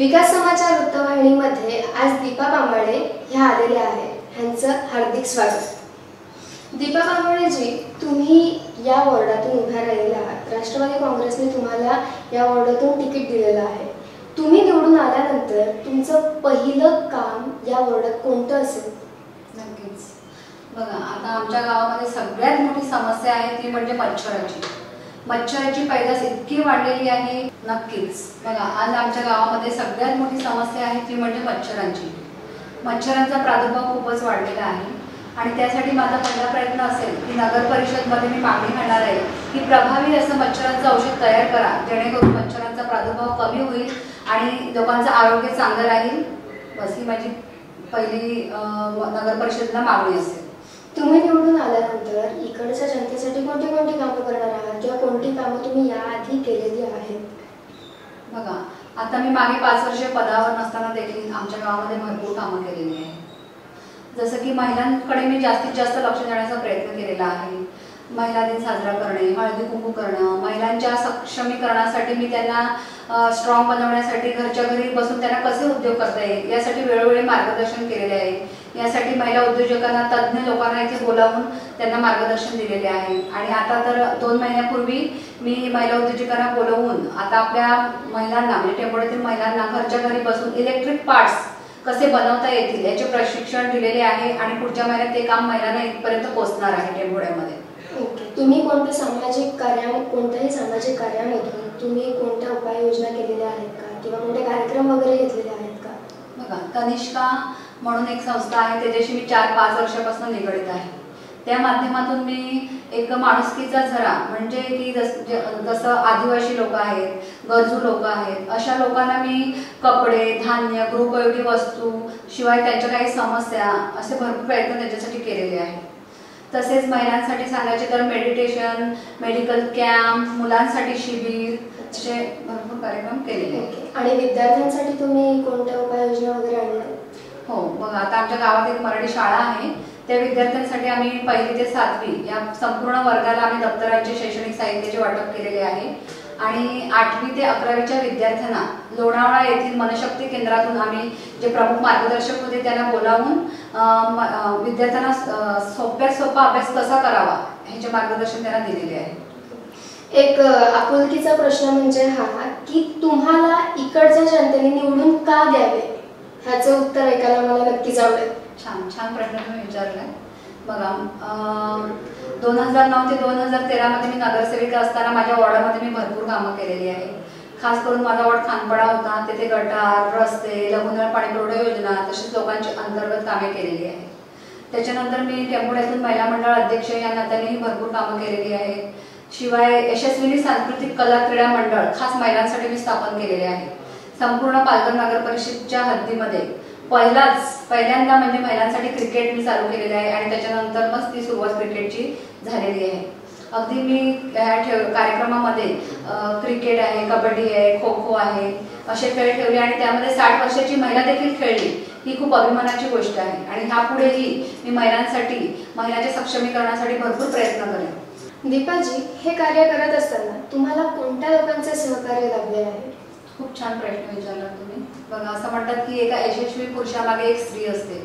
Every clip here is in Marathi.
विकास समाचार वृत्तवाहिनीमध्ये आज दीपा बांबाळे ह्या आलेल्या आहेत ह्यांचं हार्दिक स्वागत. दीपा बांबाळेजी तुम्ही या वॉर्डातून उभ्या राहिलेल्या आहात. राष्ट्रवादी काँग्रेसने तुम्हाला या वॉर्डातून तिकीट दिलेलं आहे. तुम्ही निवडून आल्यानंतर तुमचं पहिलं काम या वॉर्डात कोणतं असेल? नक्कीच. बघा आता आमच्या गावामध्ये सगळ्यात मोठी समस्या आहे ती म्हणजे मच्छराची. मच्छराची पैदास इतकी वाढलेली आहे नक्कीच. बघा आज आमच्या गावामध्ये सगळ्यात मोठी समस्या आहे ती म्हणजे मच्छरांची. मच्छरांचा प्रादुर्भाव खूपच वाढलेला आहे. आणि त्यासाठी माझा पहिला प्रयत्न असेल की नगर परिषदमध्ये मी मागणी करणार आहे की प्रभावी असं मच्छरांचं औषध तयार करा जेणेकरून मच्छरांचा प्रादुर्भाव कमी होईल आणि लोकांचं आरोग्य चांगलं राहील. बस ही माझी पहिली नगर परिषदला मागणी असेल. तुम्ही निवडून आल्यानंतर इकडच्या जनतेसाठी कोणती कोणती कामं करणार आहात? किंवा कोणती कामं तुम्ही याआधी केलेली आहेत? बघा आता मी मागे पाच वर्ष पदावर नसताना देखील आमच्या गावामध्ये भरपूर कामं केलेली आहेत. जसं की महिलांकडे मी जास्तीत जास्त लक्ष देण्याचा प्रयत्न केलेला आहे. महिला दिन साजरा करणे हळदी कुंकू करणं महिलांच्या सक्षमीकरणासाठी मी त्यांना स्ट्रॉंग बनवण्यासाठी घरच्या घरी बसून त्यांना कसे उद्योग करता येईल यासाठी वेळोवेळी मार्गदर्शन केलेले आहे. यासाठी महिला उद्योजकांना तज्ज्ञ लोकांना इथे बोलावून त्यांना मार्गदर्शन दिलेले आहे. आणि आता तर दोन महिन्यापूर्वी मी महिला उद्योजकांना बोलवून आता आपल्या महिलांना म्हणजे टेंबोड्यातील महिलांना घरच्या घरी बसून इलेक्ट्रिक पार्ट्स कसे बनवता येतील याचे प्रशिक्षण दिलेले आहे आणि पुढच्या महिन्यात ते काम महिलांना इथपर्यंत पोहोचणार आहे टेंबोड्यामध्ये ओके. तुम्ही कोणत्या सामाजिक कार्या कोणत्याही सामाजिक कार्यामधून तुम्ही कोणत्या उपाययोजना केलेल्या आहेत का? किंवा कोणते कार्यक्रम वगैरे घेतलेले आहेत का? बघा तनिष्का म्हणून एक संस्था आहे त्याच्याशी मी चार पाच वर्षापासून निगडीत आहे. त्या माध्यमातून मी एक माणुसकीचा झरा म्हणजे की जस जसं आदिवासी लोक आहेत गरजू लोक आहेत अशा लोकांना मी कपडे धान्य गृहोपयोगी वस्तू शिवाय त्यांच्या काही समस्या असे भरपूर प्रयत्न त्याच्यासाठी केलेले आहेत. तसेच महिलांसाठी सांगायचे तर मेडिटेशन मेडिकल कॅम्प मुलांसाठी शिबिर असे भरपूर कार्यक्रम केलेले आहेत. आणि विद्यार्थ्यांसाठी तुम्ही कोणत्या उपाययोजना वगैरे आणल्या? हो मग आता आमच्या गावात एक मराठी शाळा आहे. त्या विद्यार्थ्यांसाठी आम्ही पहिली ते सातवी या संपूर्ण वर्गाला आम्ही दप्तरांचे शैक्षणिक साहित्याचे वाटप केलेले आहे. आणि आठवी ते अकरावीच्या विद्यार्थ्यांना लोणावळा येथील मनशक्ती केंद्रातून आम्ही जे प्रमुख मार्गदर्शक होते त्यांना बोलावून विद्यार्थ्यांना अं, सोप्यात सोपा अभ्यास कसा करावा ह्याचे मार्गदर्शन त्यांना दिलेले आहे. एक आपुलकीचा प्रश्न म्हणजे हा की तुम्हाला इकडच्या जनतेने निवडून का द्यावे? ह्याचं उत्तर ऐकायला मला नक्कीच आवडेल छान छान प्रश्न तुम्ही विचारलाय बघा. दोन हजार नऊ ते दोन हजार तेरामध्ये मी नगरसेविका असताना माझ्या वॉर्डामध्ये मी भरपूर कामं केलेली आहे. खास करून माझा वॉर्ड खानपडा होता. तेथे गटार रस्ते लघुनळ पाणी पुरवठा योजना तसेच लोकांची अंतर्गत कामे केलेली आहे. त्याच्यानंतर मी टेंबुड्यातून महिला मंडळ अध्यक्ष या नात्यानेही भरपूर कामं केलेली आहेत शिवाय यशस्विनी सांस्कृतिक कला क्रीडा मंडळ खास महिलांसाठी मी स्थापन केलेले आहे. संपूर्ण पालघर नगर परिषदच्या हद्दीमध्ये. पहिलाच पहिल्यांदा म्हणजे महिलांसाठी क्रिकेट मी चालू केलेले आहे आणि त्याच्यानंतर मग ती सुरुवात क्रिकेटची झालेली आहे. अगदी मी या ठेव कार्यक्रमामध्ये क्रिकेट आहे कबड्डी आहे खो खो आहे असे खेळ ठेवले आणि त्यामध्ये साठ वर्षाची महिला देखील खेळली ही खूप अभिमानाची गोष्ट आहे. आणि ह्यापुढेही मी महिलांसाठी महिलांच्या सक्षमीकरणासाठी भरपूर प्रयत्न करेन. दीपाजी हे कार्य करत असताना तुम्हाला कोणत्या लोकांचे सहकार्य लाभले आहे? खूप छान प्रश्न विचारला तुम्ही. बघा असं म्हणतात की एका यशस्वी पुरुषामागे एक स्त्री असते.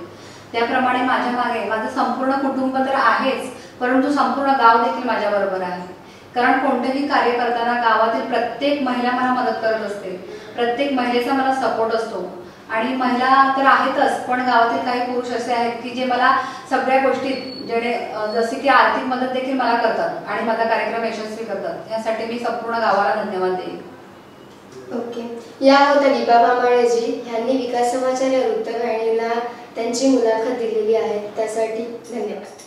त्याप्रमाणे माझ्या मागे माझं संपूर्ण कुटुंब तर आहेच परंतु संपूर्ण गाव देखील माझ्या बरोबर आहे. कारण कोणतेही कार्य करताना गावातील प्रत्येक महिला मला मदत करत असते. प्रत्येक महिलेचा मला सपोर्ट असतो. आणि महिला तर आहेतच पण गावातील काही पुरुष असे आहेत की जे मला सगळ्या गोष्टीत जेणे जसे की आर्थिक मदत देखील मला करतात आणि माझा कार्यक्रम यशस्वी करतात. यासाठी मी संपूर्ण गावाला धन्यवाद देईन. ओके. या होत्या दीपा बांबाळेजी यांनी विकास समाचार या वृत्तवाहिनीला त्यांची मुलाखत दिलेली आहे. त्यासाठी धन्यवाद.